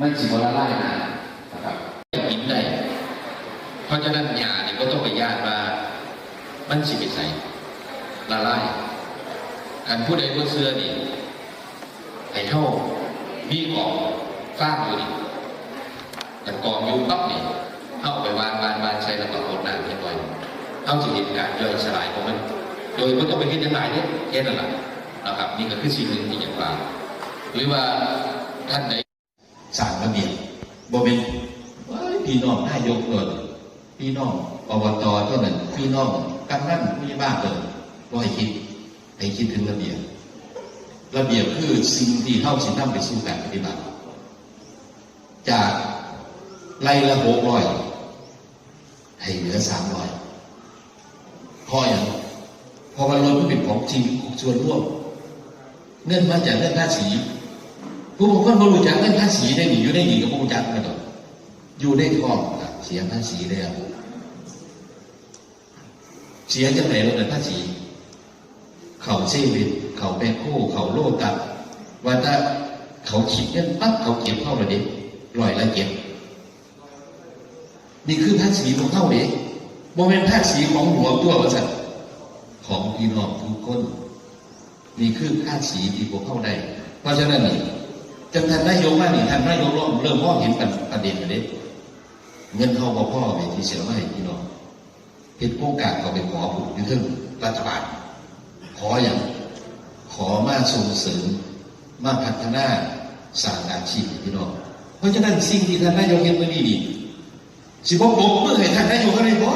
มันสิบละลายนานะครับกินได้เพราะฉะนั้นยาเนี่ยก็ต้องไปยากว่า มันสิไปใส่ละลายการผู้ใดผู้เสื้อนี่ให้เท่ามีกองฟ้างอยู่นี่แต่กองอยู่ปั๊บนี่เข้าไปวางวางวางใส่แล้วก็โคตรน้ำเรียบร้อยเข้าสิเหตุการณ์ย่อยสลายของมัน โดยไม่ต้องไปคิดยังไงเนี่ยแค่นั้นแหละนะครับ นี่ก็คือสิ่งหนึ่งที่อย่ากฝาหรือว่าท่านใด สร้างระเบียบบ่เป็นพี่น้องนายกเลยพี่น้องอบตเท่านั้นพี่น้องกำนันผู้ใหญ่บ้านเลยบ่ให้คิดให้คิดถึงระเบียบระเบียบคือสิ่งที่เข้าสินำไปสู่การปฏิบัติ จากไล่ละหกร้อยให้เหลือสามร้อยพออย่างพอวันรถมันเป็นของจริงของส่วนร่วมเงินมาจากเงินภาษี ผู้บางคนบ่รู้จักเงินภาษีได้หนีอยู่ได้หนีก็บ่รู้จักกันดอกอยู่ในท้องเสียภาษีแล้วเสียจังไหนเราเงินภาษี เขาเซเว่นเขาแบงโคเขาโลตัดว่าถ้าเขาคิดเงินปั๊บเขาเก็บเข้าเลยเด็ลอยละเก็บนี่คือภาษีของเข้าเด็โมเมนภาษีของหัวตัวบริษัทของพี่น้องทุกคน นี่คือภาษีที่พวกเข้าได้ เพราะฉะนั้นนี่ จังท่านนายกว่านี่ท่านนายกเริ่มเริ่มมองเห็นประเด็นประเด็นเงินเข้าบ่พ่อไปที่เสียมาให้พี่น้องเห็นโครงการเขาไปขอผูกยึดทึ่งรัฐบาล ขออย่างขอมาส่งเสริมมาพัฒนาสร้างอาชีพพี่น้องเพราะฉะนั้นสิ่งที่ท่านนายกเห็นเมื่อนี้นี่สิบอกผมเมื่อให้ท่านนายกอะไรบ่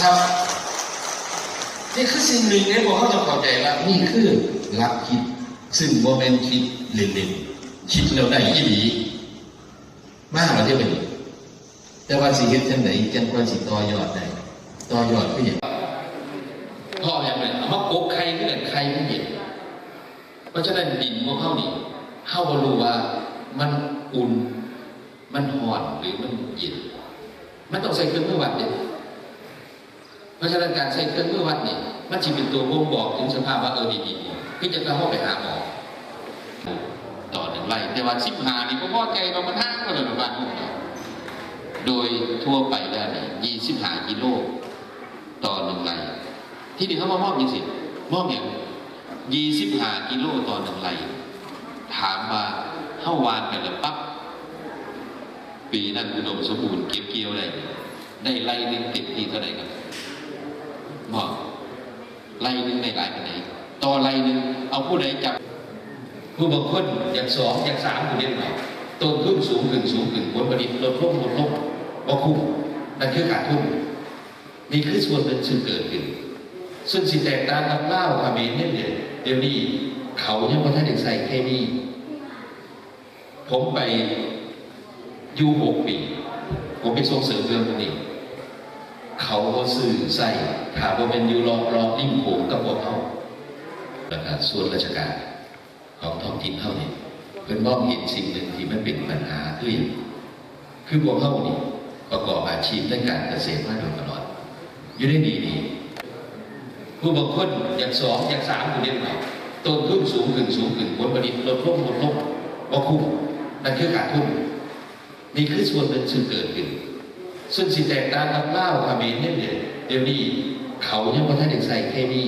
ครับนี่คือสิ่งหนึ่งที่พวกเขาจะเข้าใจว่านี่คือหลักคิด ซึ่งโมเมนคิดเล่นๆคิดแล้วได้ยี่ดีมากกว่าที่เป็นแต่ว่าสิเฮ็ดจังไหนจังควรสิต่อยอดได้ต่อยอดก็อย่างพ่ออย่างไรเอามาโกกใครก็เกิดใครไม่เห็นเพราะฉะนั้นดินของเขานี่เข้าบรู้ว่ามันอุ่น มันห่อนหรือมันเย็นมันต้องใส่เครื่องมือวัดเนี่ยเพราะฉะนั้นการใช้เครื่องมือวัดนี่ มันจะเป็นตัวบ่งบอกถึงสภาพว่าเออดีๆพี่จะเข้าไปหาหมอต่อหนึ่งไร่แต่ว่าสิบหานี่ก็พอใจเรามันห้างก็เลยประมาณนี้โดยทั่วไปแล้ยี่สิบหากิโลต่อหนึ่งไร่ที่นี่เขามามอบยังสิมอบอย่างยี่สิบหากิโลต่อหนึ่งไร่ถามว่าเข้าวานไปแล้วปั๊บปีนั้นอุดมสมบูรณ์เก็บเกี่ยวได้ได้ไล่หนึ่งเต็มที่เท่าไหร่ครับบอก ไล่หนึ่งในหลายปานไหนต่อไล่หนึ่งเอาผู้ใดจับผู้บางคนอย่างสองอย่างสามผู้เดียวหน่อยต้นทุนสูงขึ้นสูงขึ้นผลผลิตลดลงลดลงบ่คุ้มนั่นคือขาดทุนนี่คือส่วนหนึ่งซึ่งเกิดขึ้น ซึ่งสิแตกต่างกับเล่าวเขมรเนี่ยเดี๋ยวเดี๋ยวนี้เขายังว่าท่านเด็กใส่แค่นี้ผมไปอยู่หกปี ผมไปส่งเสริมเรื่องนี้ เขาก็สื่อใส่ถามว่าเป็นยูรอรอริมโขงกับพวกเขาประกาศส่วนราชการของท้องถิ่นเขาเนี่ยเพิ่นมองเห็นสิ่งหนึ่งที่มันเป็นปัญหาคืออย่างคือพวกเขานี่ประกอบอาชีพในการเกษตรมาโดยตลอด อยู่ได้ดีดีผู้บางคนอย่างสองอย่างสามผู้เรียนใหม่ต้นทุนสูงขึ้นสูงขึ้นผลผลิตลดลงลดลงบ่คุ้มนั่นคือขาดทุนนี่คือส่วนหนึ่งซึ่งเกิดขึ้น ซึ่งสิแตกต่างกับเล่าวเมรเนี่ยเดี๋ยวนี้เขายังว่าท่านเด็กใส่แค่นี้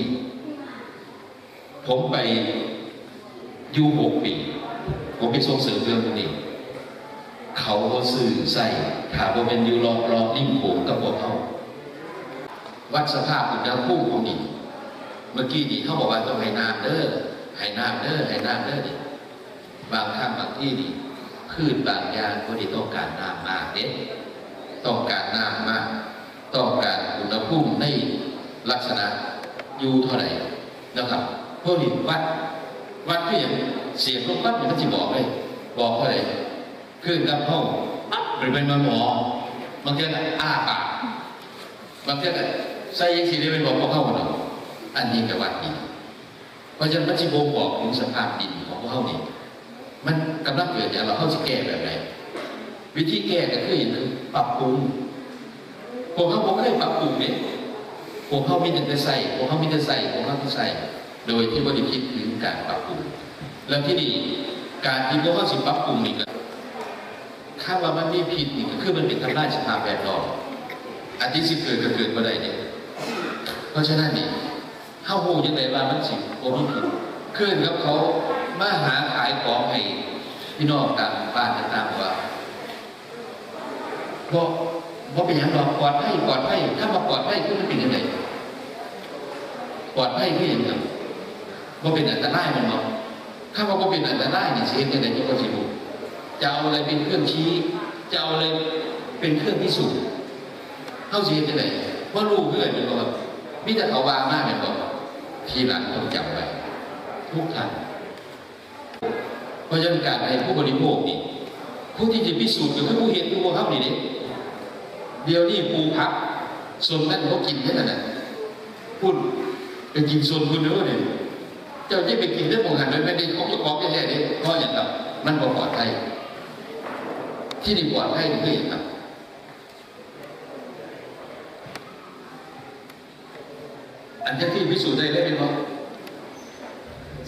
ผมไปอยู่หกปี ผมไปส่งเสริมเรื่องนี้ เขาก็สื่อใส่ถามว่าเป็นอยู่รอรอริมโขงกับพวกเขาวัดสภาพอุณหภูมิของดินเมื่อกี้นี่เขาบอกว่าต้องให้น้ำเด้อให้น้ำเด้อให้น้ำเด้อนี่บางครั้งบางที่นี่พืชบางอย่างก็ได้ต้องการน้ำมากเด็ ต้องการน้ำมาก ต้องการอุณหภูมิในลักษณะอยู่เท่าไหร่นะครับเพวกนี้วัดวัดก็อย่างเสียงลมวัดมันก็จะบอกเลยบอกเท่าไหร่ขึ้นกับห้องปั๊บหรือเป็นมาหมอบางทีก็อ้าปากบางทีก็ใส่ยังสีได้เป็นบอกพวกเข้าหมดอันนี้กับวัดดินเพราะฉะนั้นมันจะบ่งบอกถึงสภาพดินของพวกเข้านี่มันกำลังเกิดอย่างเราเข้าจะแก้แบบไหน วิธีแก้ก็คืออย่างนึงปรับปรุงพวกเขาผมเคยปรับปรุงเนี่ยพวกเขามีแต่ใส่พวกเขามีแต่ใส่พวกเขาที่ใส่โดยที่บริคิดถึงการปรับปรุงแล้วที่นี่การที่พวกเขาสิปรับปรุงนี่ก็คาดว่ามันมีผิดนี่ก็คือมันเป็นทำลายสภาพแวดล้อมอันที่สิเกิดก็เกิดมาได้เนี่ยเพราะฉะนั้นนี่เฮาฮู้ยังไงว่ามันสิบ่มีผิดขึ้นกับเขามาหาขายของให้พี่น้องตามบ้านต่างว่า บ่บ่เป็นหยังหรอกปลอดภัยปลอดภัยถ้ามาปลอดภัยคือมันเป็นยังไงปลอดภัยคือยังไงว่าเป็นอันตรายมันบอกถ้าว่าบ่เป็นอันตรายนี่เสียยังไงก็สิบุจะเอาอะไรเป็นเครื่องชี้จะเอาอะไรเป็นเครื่องพิสูจน์เข้าเสียยังไงว่ารู้เพื่อนมันบอกมิแต่เขาวางมากเลยบอกทีหลังต้องจำไว้ทุกท่านเพราะฉะนั้นการให้ผู้บริโภคนี่ผู้ที่จะพิสูจน์ก็คือผู้เห็นผู้เข้านี่นี่ เดี๋ยวนี้ปูพักส่วนนั้นเขากินแค่นั้นน่ะพูดไปกินส่วนคุณเด้อเนี่ยเจ้าที่ไปกินได้หมงหันเลยไม่ได้ของจ้าของแค่นี้เพราะอย่างไรมันบ่ปลอดภัยที่นี่ปลอดภัยนี่คืออย่างไรอันที่ที่พิสูจน์ได้เลยเป็นว่า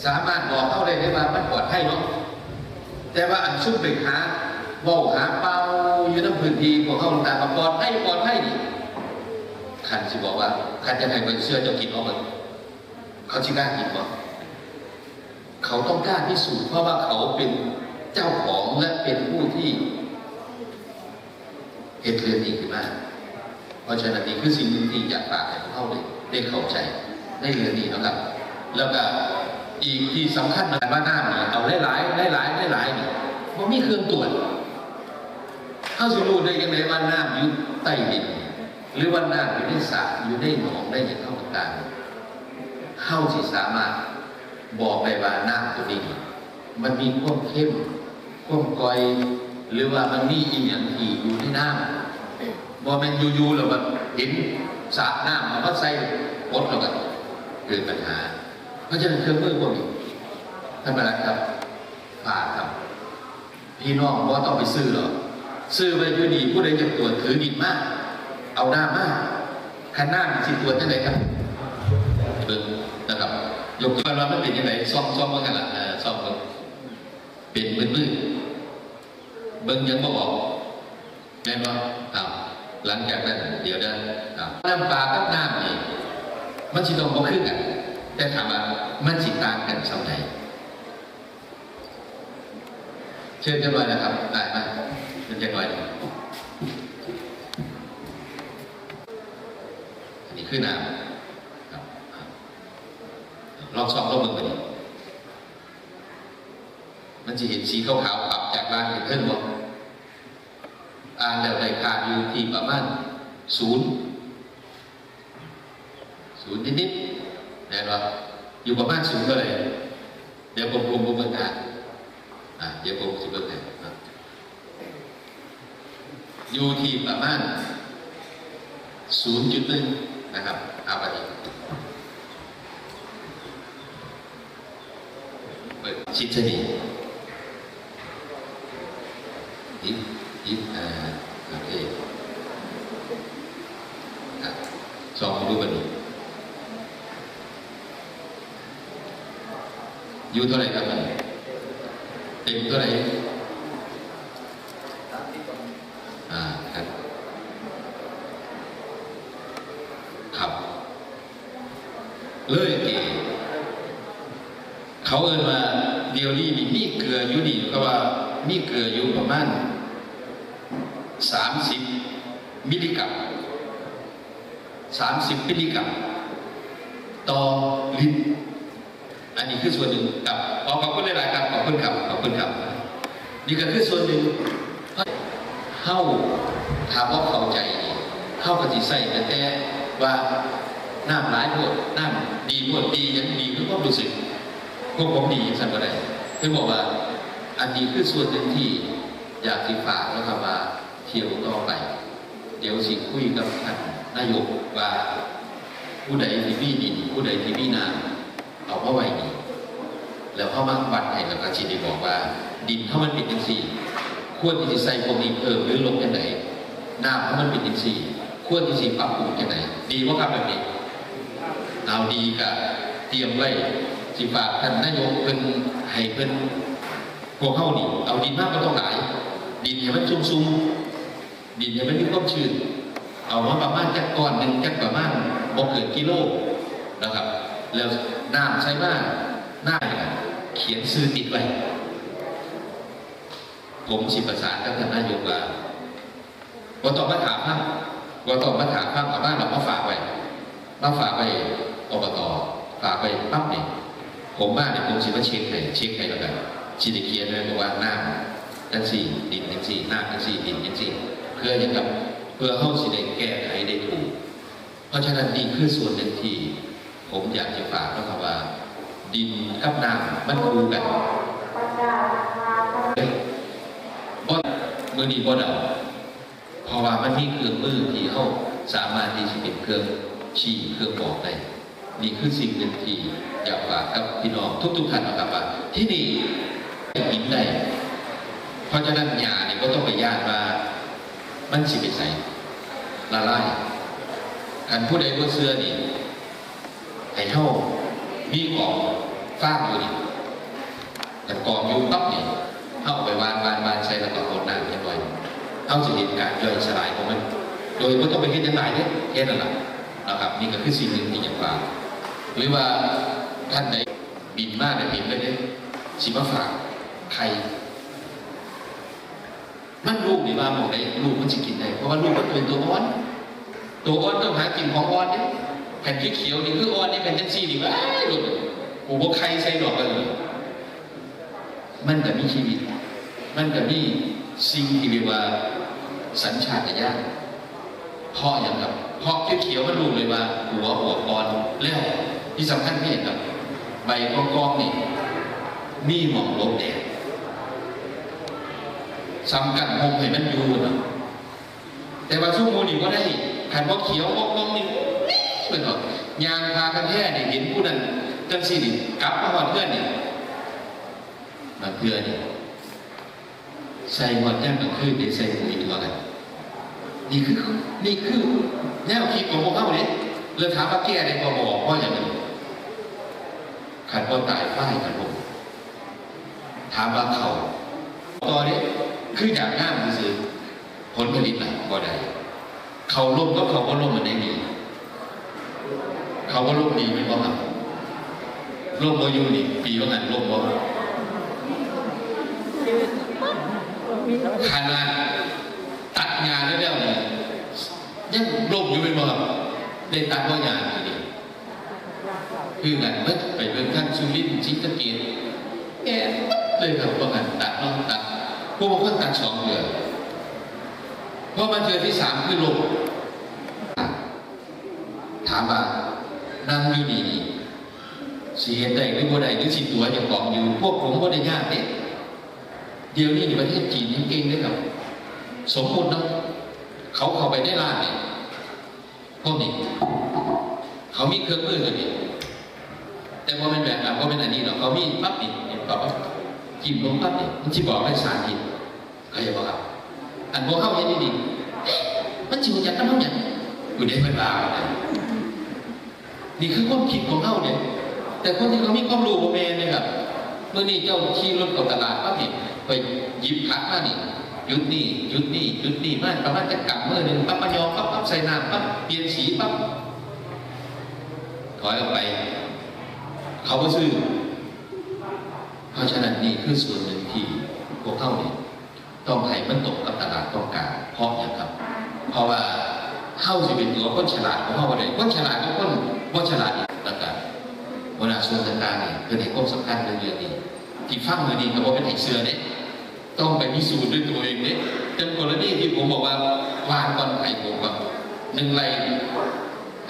สามารถบอกเข้าเลยได้ว่ามันปลอดภัยเนาะแต่ว่าอันซุ่มไปหาเว่าหาป้า อยู่ในพื้นที่ของเขาต่างๆปลอดภัยปลอดภัยนี่ขันสิบอกว่าขันจะให้ไปเชื่อจ้ากินเอามันเขาชิกล้ากินบ่เขาต้องกล้าพิสูจน์เพราะว่าเขาเป็นเจ้าของและเป็นผู้ที่เหตุเรื่องนี้ขึ้นมาเพราะฉะนั้นนี่คือสิ่งหนึ่งที่อยากฝากให้เขาได้ได้เข้าใจในเรื่องนี้นะครับ แล้วก็อีกที่สำคัญนะว่าน้ำนี่เอาหลายๆหลายๆหลายๆนี่ยมันมีเครื่องตรวจ เข้าสิรู้ได้ยังไงว่าน้ำอยู่ใต้ดินหรือว่าน้ำอยู่ในสระอยู่ในหนองได้อย่างเท่าต่างๆเข้าสิสามารถบอกได้ว่าน้ำตัวนี้ มันมีความเข้มความกร่อยหรือว่ามันมีอีกอย่างทีอยู่ในน้ำบ่แมันอยู่ๆแล้วแบบเห็นสระน้ำมันก็ใส่กดแล้วกันเกิดปัญหา เพราะฉะนั้นเครื่องมือพวกนี้ท่านประหลัดครับฝากครับ พี่น้องว่าต้องไปซื้อหรอ ซื้อไปด้วยดีผู้ใดจะตรวจถือดินมาก เอาหน้ามากขันหน้ามีสิตรวจยังไงครับเบิ่งนะครับยกตัวว่าไมันเป็นยังไงซ่อมซ่อมเมื่อกันละซ่อมเบิ่งเป็นมืดมืดๆเบิ่งยังบ่บอกแม่นบ่อ้าวหลังจากนั้นเดี๋ยวได้อ้าวน้ำปลากับน้ำนี่มันสิต้องบ่คือกันแต่ถามว่ามันสิต่างกันสำไหนเชิญกันไว้นะครับได้ไหม เชิญกันไว้อันนี้คือน้ำครับลองส่องลงมือไปดิมันจะเห็นสีขาวๆปรับจากล่างเห็นเพิ่มบ่อ่านแล้วได้ค่าอยู่ที่ประมาณศูนย์ศูนย์นิดๆแน่นอนอยู่ประมาณศูนย์เท่าไหร่เดี๋ยวผมผมผมเบิ่งอ่านอะเดี๋ยวผมสิเบิ่งให้ครับ อยู่ที่ประมาณศูนย์จุดหนึ่งนะครับอาไปดิเปิดชิดเสนียิบยิบอ่าโอเคสองดูกันดูอยู่เท่าไหร่ครับมันเต็มเท่าไหร่อ่าครับครับเลยเก๋ เขาเอินมาเดียวนี่นี่มีเกลืออยู่นี่ก็ว่ามีเกลืออยู่ประมาณสามสิบมิลลิกรัมสามสิบมิลลิกรัมต่อลิตรอันนี้คือส่วนหนึ่งกับขอขอบคุณหลายๆครับขอบคุณครับขอบคุณครับ นี่ก็คือส่วนหนึ่งเข้าถามว่าเข้าใจเข้าปฏิใส่แต่แต่ว่าน้ำร้ายพวดน้ำดีพวดดียังดีคือความรู้สึก พวกผมดีสันก็ได้เพื่อบอกว่า อันนี้คือส่วนหนึ่งที่อยากที่ฝากแล้วครับว่าเที่ยวต่อไป เดี๋ยวสิคุยกับท่านนายกว่าผู้ใดที่มีดินผู้ใดที่มีนาเอามาไว้นี่แล้วเขามาวัดให้แล้วก็ชีได้บอกว่า ดินถ้ามันเป็นจังซี่ควรที่จะใส่พวกนี้เพิ่มหรือลงยังไงน้ำถ้ามันเป็นจังซี่ควรที่จะปรับปรุงยังไงดีว่าครับแบบนี้เอาดีกับเตรียมไว้ สิฝากท่านนายกเพิ่นให้เพิ่นพวกเข้านี่เอาดินมากก็ต้องหลาย ดินให้มันชุ่มๆดินให้มันมีความชื้นเอามาประมาณจักก้อนหนึ่งจักประมาณบ่เกินกิโลนะครับ แล้วน้ำใช้มากหน้าเนี่ยเขียนซื้อติดไว้ผมสิประสานกับท่านนายกว่าว่าต้องมาถามพังว่าต้องมาถามพังกับบ้านเรามาฝากไว้มาฝากไปอบตฝากไปปั๊บเนี่ย ผมว่าเนี่ยผมสิมาเช็คให้เช็คให้แล้วกันชิไดิเคียนเลยบอกว่าหน้ำจังสี่ดินจังสี่หน้ำจังสี่ดินจังสี่เพื่อจะกับเพื่อเข้าสิได้แก้ไขได้ถูก เพราะฉะนั้นนี่คือส่วนหนึ่งที่ผมอยากจะฝากนะครับว่า ดินกับน้ำมันคู่กันบ่มือนี้บ่เดาเพราะว่ามันมีเครื่องมือที่เข้าสามารถที่จะเป็นเครื่องชี้เครื่องบอกได้นี่คือสิ่งหนึ่งที่ อยากฝากกับพี่น้องทุกๆท่านนะครับว่าที่นี่กินได้ เพราะฉะนั้นยาเนี่ยก็ต้องไปย่านว่ามันสิไปใส่ละลายกันผู้ใดก็เสื้อนี่ให้เท่ามีกองฟ้าอยู่นี่แต่กองอยู่ปั๊บนี่เข้าไปวานวานวานใส่แล้วก็โดน้ำเรียบร้อยเข้าจะเห็นการย่อยสลายของมัน โดยไม่ต้องไปคิดยังไงเนี่ยแค่นั้นแหละนะครับ นี่ก็คือสิ่งหนึ่งที่อยากฝากหรือว่า ท่านใดบินมากเนี่ยบินไปเนี่ยสิมาฝากใครมันลูกนี่ว่าบอกได้ลูกมันจะกินได้เพราะว่าลูกมันเป็นตัวอ่อน ตัวอ่อนต้องหากินของอ่อนเนี่ยแผ่นเขียวนี่คืออ่อนนี่แผ่นจังซี่นี่ว่าลูกโอ้โหใครใส่ดอกกันเลยมันก็มีชีวิต มันก็มีสิ่งที่เรียกว่าสัญชาตญาณพราะอย่างครับเพราะเขียวๆมันรู้เลยว่าหัวหัวกรแล้วที่สำคัญที่เห็นครับ ใบกอกองๆนี่มีหมองลบแดดสำคัญหงให้มันอยู่นะแต่ว่าช่วงโมนี่ก็ได้ขันว่าเขียวกองกองๆนี่เป็นหรอยางพากันแท้เนี่ยเห็นผู้นั้นจังสี่นี่กลับมาหอดเพื่อนนี่มาเพื่อนนี่ใส่หอดแจ้งกลางคืนได้ใส่ปุ๋ยตัวกันนี่คือนี่คือแนวคิดของพวกเขาเนี่ยเลยถามว่าแก้ได้พอบอกว่าอย่างนี้ ขันว่าตายฝ้ายกันลงถามว่าเขาตอนนี้คืออยากงามซื้อผลผลิตน่ะก็ได้ เขาล่มก็เขาก็ล่มมันได้ดีเขาก็ล่มดีไม่ว่าครับล่มโมยูนี่ปีว่างันล่มว่าขนาดตัดงานแล้วเนี่ยยังลมอยู่เป็นบ่ครับได้ตัดว่างานอยู่ดี คือกันเมื่อไปเป็นขั้นสุรินทร์จิตะเกียรแกเลยครับว่ากันตัดน้องตัดพวกมันตัดสองเดือนพราะมันเดือที่สามคือลมถามว่านั่งอยู่นี่นี่สีเห็นได้หรือบ่ได้หรือสิตัวจะกองอยู่ พวกผมก็ได้ยากเนี่ยเดี๋ยวนี้ประเทศจีนยังเก่งเลยครับ สมมตินะเขาเข้าไปได้ร้านเนี่ยพวกนี้ เขามีเครื่องมือกันนี่ แต่ว่าเป็นแบบนั้นว่าเป็นอันนี้หรอกเขามีปั๊บนี่เนี่ยปั๊บปั๊บจิ้มลงปั๊บนี่มันจะบอกให้สารพิษเขาจะบอกครับ อันพวเข้าเย็นดีๆเอ๊ะมันจิ๋วจัดน้ำมันอย่างอยู่ในเป็นลาวนะนี่คือความคิดของเขาเนี่ย แต่คนที่เขามีความรู้โมเมนเนี่ยครับเมื่อนี้เจ้าขี่รถเข้าตลาดปั๊บนี่ไปหยิบผักมานี่ยุดนี่ยุดนี่ยุดนี่มากประมาณจะกลับเมื่อหนึ่งปั๊บมายอมปั๊บปั๊บใส่น้ำปั๊บเปลี่ยนสีปั๊บถอยออกไป เขาก็ซื้อเพราะฉะนั้นนี่คือส่วนหนึ่งที่พวกเขาเนี่ยต้องให้มันตกกับตลาดต้องการเพราะอย่างครับ เพราะว่าเข้าสิเป็นตัวคนฉลาดของเขาเลยคนฉลาดก็คนคนฉลาดอีกแล้วกันเวลาส่วนต่างๆนี่เป็นให้ความสำคัญเรื่องนี้ที่ฟังมือนี้ก็บอกเป็นไห้เสือเนี่ยต้องไปพิสูจน์ด้วยตัวเองเนี่ยจนกรณีที่ผมบอกว่าวางก่อนไห้ผมก่อนหนึ่งไร่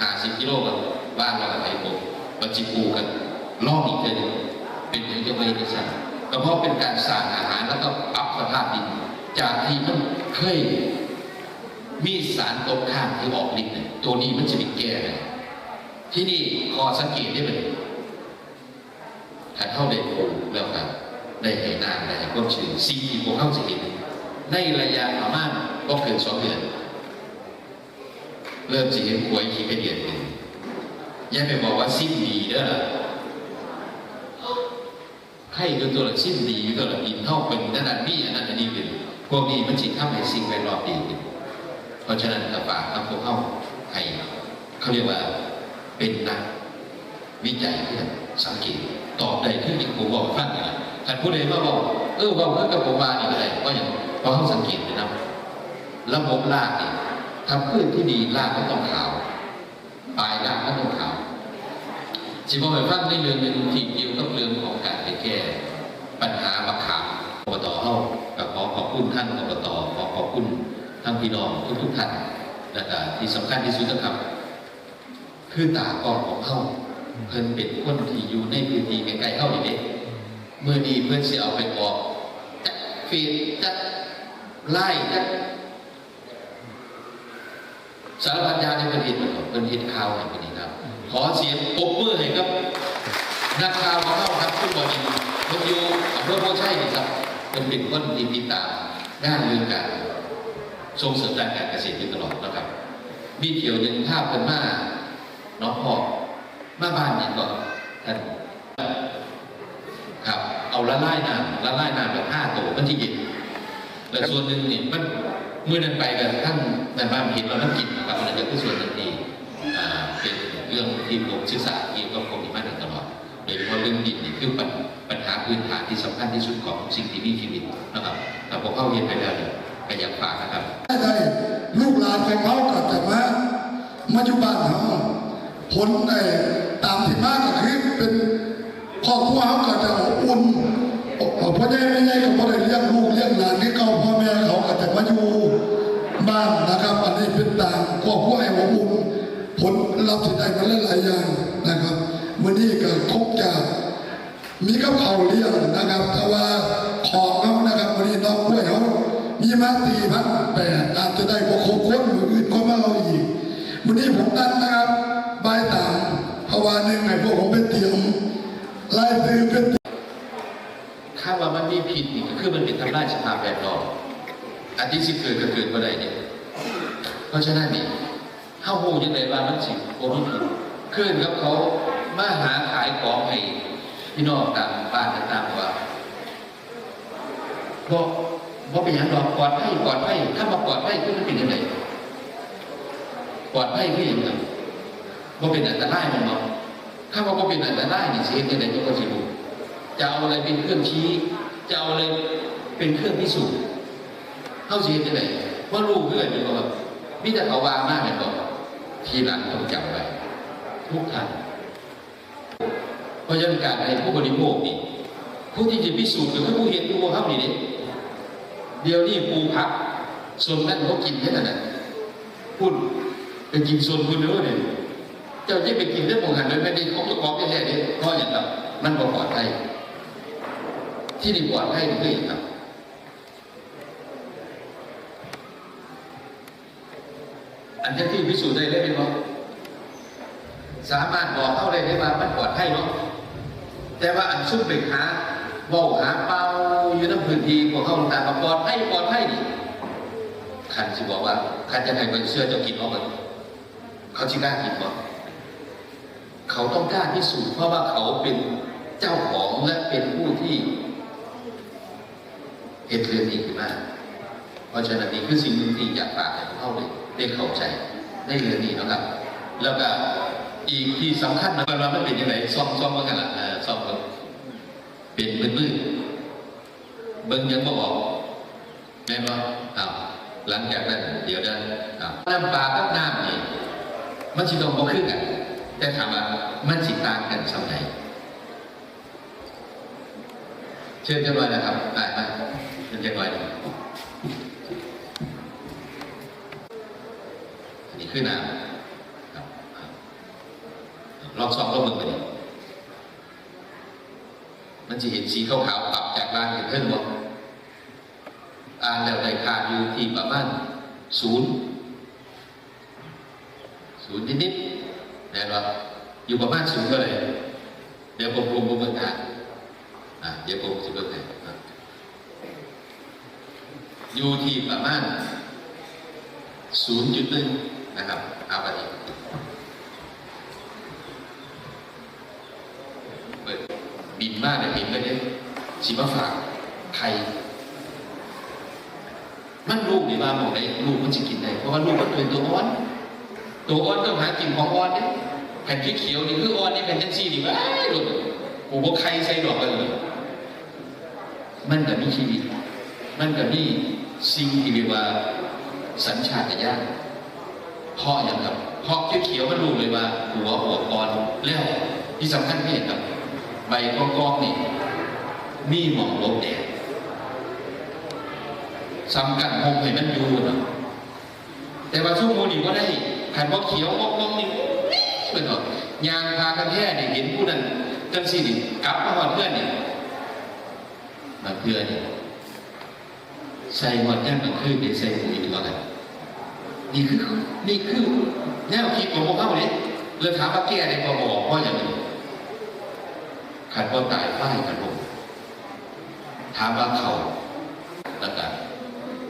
ห้าสิบกิโลกันวางแล้วก็ไห้ผมบัจิปูกัน ล่องอีกเลยเป็นอย่างจะไม่ได้สั่งก็เพราะเป็นการสร้างอาหารแล้วก็ปรับสภาพดิน จากที่มันเคยมีสารตกค้างที่ออกฤทธิ์ตัวนี้มันจะมีแก้เลยที่นี่ขอสังเกตได้เลยถ้าเข้าได้ปลูกแล้วกันได้ให้นานได้ให้ความชื้นสิ่งที่พวกเข้าจะเห็นในระยะประมาณก็เกินสองเดือนเริ่มจะเห็นหวยขี้กระเดียดเป็นอย่าไปบอกว่าสิ้นดีเด้อ ให้ดูตัวละสิ้นดีตัวละอินเท่าเป็นนั่นนั่นนี่อันนั้นอันนี้เป็นพวกนี้มันจิตทำให้สิ่งแวดล้อมดีขึ้นเพราะฉะนั้นกับฝากกับพวกเข้าให้เขาเรียกว่าเป็นนักวิจัยเพื่อสังเกตตอบได้ที่ผมบอกฟังนะท่านผู้ใดมาบอกเออว่าเพื่อนกับผมมานี่อะไรก็อย่างเพราะเขาสังเกตเลยนะระบบรากนี่ทำพืชที่ดีรากก็ต้องขาวปลายรากก็ต้องขาวสิบอกไปฟังในเรื่องหนึ่งที่เกี่ยวกับเรื่องของการ แก้ปัญหามะขามอบตเฮาก็ขอขอบคุณท่านอบตขอขอบคุณทั้งพี่น้องทุกทุกๆท่านนะครับที่สำคัญที่สุดนะครับ คือตากล้องของเขาเพิ่นเป็นคนที่อยู่ในพื้นที่ใกล้ๆเขานี่เด้เมื่อนี้เพิ่นสิเอาไปออกจักฟีดจักไล่จักสารพัดอยางในประเทศมันเพิ่นเห็นข่าวในประเทศครับ ขอเสียงปรบมือให้กับ นักข่าวของเราครับทุกคนเพิ่นอยู่อำเภอโพชัยครับเพิ่นเป็นคนที่ติดตามงานเรื่องการส่งเสริมด้านการเกษตรอยู่ตลอดนะครับ มีเที่ยวหนึ่งภาพกันมาน้องพ่อมาบ้านนี่ยก็ท่านครับ เอาละลายน้ำละลายน้ำแบบห้าตัวมันที่เย็นแล้วส่วนหนึ่งนี่มันเมื่อนั้นไปกันท่านในบ้านเห็นเราน้ำกินนะครับอันนั้นก็คือส่วนหนึ่งที่เป็นเรื่องที่ผมศึกษาเกี่ยวกับ รื่องดินนี่คือปัญปัญหาพื้นฐานที่สำคัญที่สุดของสิ่งที่มีชีวิตนะครับแต่พอเข้าเรียนไปแล้วเนี่ยก็อยากฝากนะครับได้ลูกหลานของเขาก็จะมามาอยู่บ้านเขาผลในตามที่มากก็คือเป็นครอบครัวเขาก็จะอบอุ่นพ่อใหญ่แม่ใหญ่ก็บ่ได้เลี้ยงลูกเลี้ยงหลานที่เก่าพ่อแม่เขาก็จะมาอยู่บ้านนะครับ อันนี้เป็นต่างครอบครัวให้อบอุ่นผลลัพธ์ที่ได้มาหลายอย่างนะครับ วันนี้ก็คงจะมีกับเขาวเลี้ยงนะครับแต่ว่าของเขานะครับวันนี้น้องกล้วยเขามีมาตีพันแปดอาจจะได้กว่าโคคนหรืออื่นก็มาเอาอีกวันนี้ผมตั้งนะครับบายตามภาวาหนึ่งให้พวกผมเป็นเตรียมไล่ตือเป็นถ้าว่ามันมีผิดนี่ก็คือมันเป็นทำลายสภาพแวดล้อมอันที่สิเกิดก็เกิดมาได้เนี่ยเพราะฉะนั้นนี่เฮาฮู้ยังไงว่ามันสิบ่มีผิดคืนกับเขา มาหาขายของให้พี่น้องตามบ้านต่างๆว่าบ่บ่เป็นหยังดอกปลอดภัยปลอดภัยถ้ามาปลอดภัยคือมันเป็นยังไงปลอดภัยคือหยังไงบ่เป็นอันตรายมันบ่ถ้าว่าบ่เป็นอันตรายนี่สิเฮ็ดจังได๋ก็สิรู้จะเอาอะไรเป็นเครื่องชี้จะเอาอะไรเป็นเครื่องพิสูจน์เข้าชีวิตจะไหนว่าลูกเพื่อนอยู่ก็แบบมิแต่เขาวางมากเลยบอกทีหลังต้องจำไว้ทุกท่าน เพราะฉะนั้นการให้ผู้บริโภคนี่ผู้ที่จะพิสูจน์หรือผู้เห็นผู้เขานี่เนี่เดี๋ยวนี้ปูพักส่วนนั้นเขากินแค่นั้นนะพูดไปกินส่วนคุณเนื้อเนี่ยเจ้าที่ไปกินได้หมดหันเลยไม่ได้ของตัวของแค่นี้เพราะอย่างไรมันบ่ปลอดภัยที่ดีกว่าให้ด้วยครับอันที่พิสูจน์ได้เลยเนว่าสามารถบอกเข้าได้ได้ว่ามันปลอดภัยเนาะ แต่ว่าอันซุ่มไปหาเว่าหาเป้าอยู่ในพื้นที่พวกเขาต่าปลอดภัยปลอดภัยนี่ขันสิบอกว่าขันจะให้เป็นเสื้อจ้ากินเอามันเขาจิกล้ากินบ่เขาต้องกล้าพิสูจน์เพราะว่าเขาเป็นเจ้าของและเป็นผู้ที่เหตุเรื่องนี้ขึ้นมาเพราะฉะนั้นนี่คือสิ่งหนึ่งที่อยากฝากให้พวกเขาเลยได้เข้าใจในเรื่องนี้นะครับ แล้วก็ อีกที่สำคัญมันเราไม่เป็นยังไงซ่อมซ่อมเมื่อกันละซ่อมกันเป็นมืดมืดเบิ้งยังไม่บอกแม่นว่อ้าวหลังจากนั้นเดี๋ยวได้อ้าวน้ำปลากับน้ำนี่มันชิต้องบ่ขึ้นกันแต่ถามว่ามันสิต่างกันสักไหนเชิญจังหน่ยนะครับได้ไหมเชิญจังหน่อยอันนี้ขึ้นน้ำ ลองส่องลงมือไปดิมันจะเห็นสีขาวๆปรับจากล่างเป็นขึ้นบ่อ่านแล้วได้ค่าอยู่ที่ประมาณศูนย์ศูนย์นิดๆนะครับอยู่ประมาณศูนย์ก็เลย เดี๋ยวผมรวมรวมกันอ่านอะเดี๋ยวผมจะเบิกให้อะอยู่ที่ประมาณศูนย์จุดนึงนะครับเอาไปอีกเปิดบิน มากเลยบินไปเนี่ยชิมาฝากใครมันลูกนี่ว่าหมองได้ลูกมันจะกินได้เพราะว่าลูกมันเป็นตัวอ่อน ตัวอ่อนต้องหากินของอ่อนเนี่ยแผ่นที่เขียวนี่คืออ่อนนี่แผ่นจังซี่นี่ว่าหลูกกูบอกใครใส่ดอกกันเลยมันก็มีชีวิต มันก็มีสิ่งที่เรียกว่าสัญชาตญาณเพราะอย่างครับเพราะเขียวๆมันรู้เลยว่าหัวหัวอ่อนแล้วที่สำคัญที่เห็นครับ ใบกองๆนี่ มีหมองลบแดดสำคัญคงให้มันอยู่นะแต่ว่าช่วงโมนี่ก็ได้ขันว่าเขียวมอกมองนี่เป็นหรอกยางพากันแท้เนี่ยเห็นผู้นั้นจังสินี่กลับมาหอดเพื่อนนี่ยมาเพื่อนนี่ใส่หอดแก้มมันคือเป็นใส่ปุ๋ยดีกว่ากันนี่คือนี่คือแนวคิดของพวกเขาเนี่ยเลยถามว่าแก้ได้พอบอกเพราะอย่างนี้ขันว่าตายฝ้ายกันลง ถามว่าเขาแล้วกัน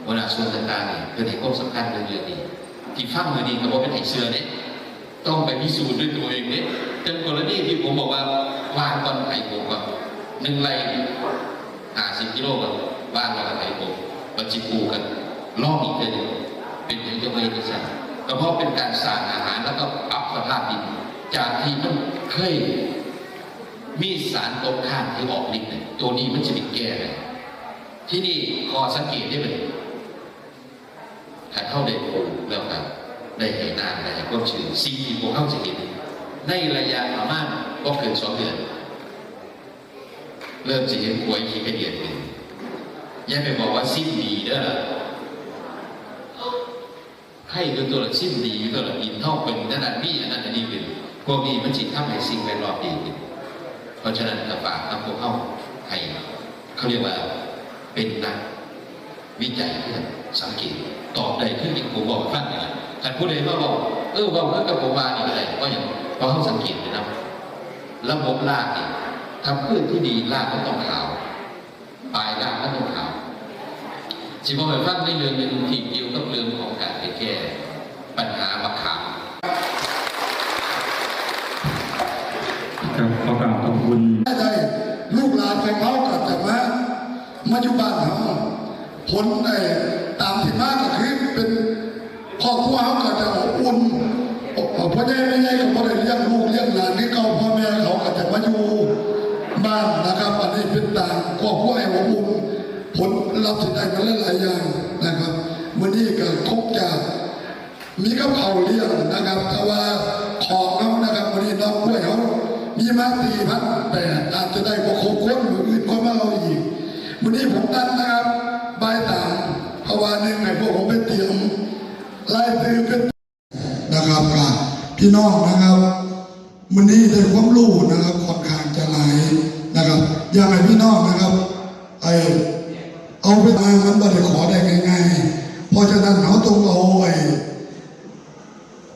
วันาส่วนต่างๆเนี่ยเป็นเหตุความสำคัญเรื่องนี้ที่ฟังมือนี้ก็บอกเป็นไห้เสือเนี่ยต้องไปพิสูจน์ด้วยตัวเองเนี่ยจนกรณีที่ผมบอกว่าวางตอนไห้ผมว่าหนึ่งไร่ห้าสิบกิโลกันวางแล้วก็ไห้ผมบัญชีปูกันล่องอีกเลยเป็นอย่างจะไม่ได้ใช่ก็เพราะเป็นการสร้างอาหารแล้วก็ปรับสภาพดินจากที่มันเคยมีสารตกค้างที่ออกฤทธิ์เนี่ย ตัวนี้มันจะเป็นแก้เลยที่นี่ขอสังเกตได้เลยถ้าเข้าได้ปลูกแล้วกันได้เห็นนานได้ความชื้นสิ่งที่พวกเข้าจะเห็นในระยะประมาณก็เกินสองเดือน เริ่มจะเห็นป่วยขี้กระเดียดขึ้นย่าไปบอกว่าสิ้นดีเด้อให้คือตัวละสิ้นดีตัวละอินเท่าเป็นนั่นนั่นนี่อันนั้นอันนี้เป็นพวกนี้มันจิตทำให้สิ่งแวดล้อมดีขึ้นเพราะฉะนั้นกระฝากทำพวกเข้า ให้เขาเรียกว่าเป็นนักวิจัยเพื่อสังเกตตอบได้ขึ้นที่ผมบอกฟังนี่แหละท่านผู้ใดมาบอกเออว่าเมื่อกับผมมานี่อะไรก็อย่างเพราะเขาสังเกตนะครับระบบรากนี่ทำพืชที่ดีรากก็ต้องขาวปลายรากก็ต้องขาวจิบอกไปฟังในเรื่องหนึ่งที่เกี่ยวกับเรื่องของการไปแก้ปัญหามะขามครับขอกราบขอบคุณได้ ลูกหลานของเขาก็จะมามาอยู่บ้านเขาผลในตามที่มากก็คือเป็นครอบครัวเขาก็จะอบอุ่นพ่อใหญ่แม่ใหญ่ก็บ่ได้เลี้ยงลูกเลี้ยงหลานที่เก่าพ่อแม่เขาก็จะมาอยู่บ้านนะครับอันนี้เป็นต่างครอบครัวให้อบอุ่นผลรับสิได้มาหลายอย่างนะครับวันนี้ก็คงจะมีกับเขาวเลี้ยงนะครับ แต่ว่าของเขานะครับวันนี้น้องกล้วยเขา มีมาสี่พันแปดอาจจะได้กว่าครบคนมืออื่นก็มาเอาอีกวันนี้ผมตั้งนะครับใบายตามเพราว่าหนึ่งให้พวกผมไปเตรียมไล่ซื้อเป็นนะครับกับพี่น้องนะครับวันนี้ได้ความรู้นะครับค่อนข้างจะหลายนะครับอยากให้พี่น้องนะครับไอเอาไปทางมันบ่ได้ขอได้ง่ายๆเพราะฉะนั้นเขาต้องเอาไอ้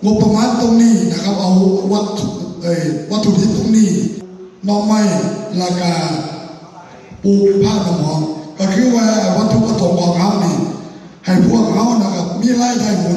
งบประมาณตรงนี้นะครับ เอาวัตถุ ไอ้วัตถุดิบตรงนี้น้องไม้ราคาปูผ้าหมองก็คือว่าวัตถุประสงค์ของเขานี่ให้พวกเขานะครับมีรายได้หมุน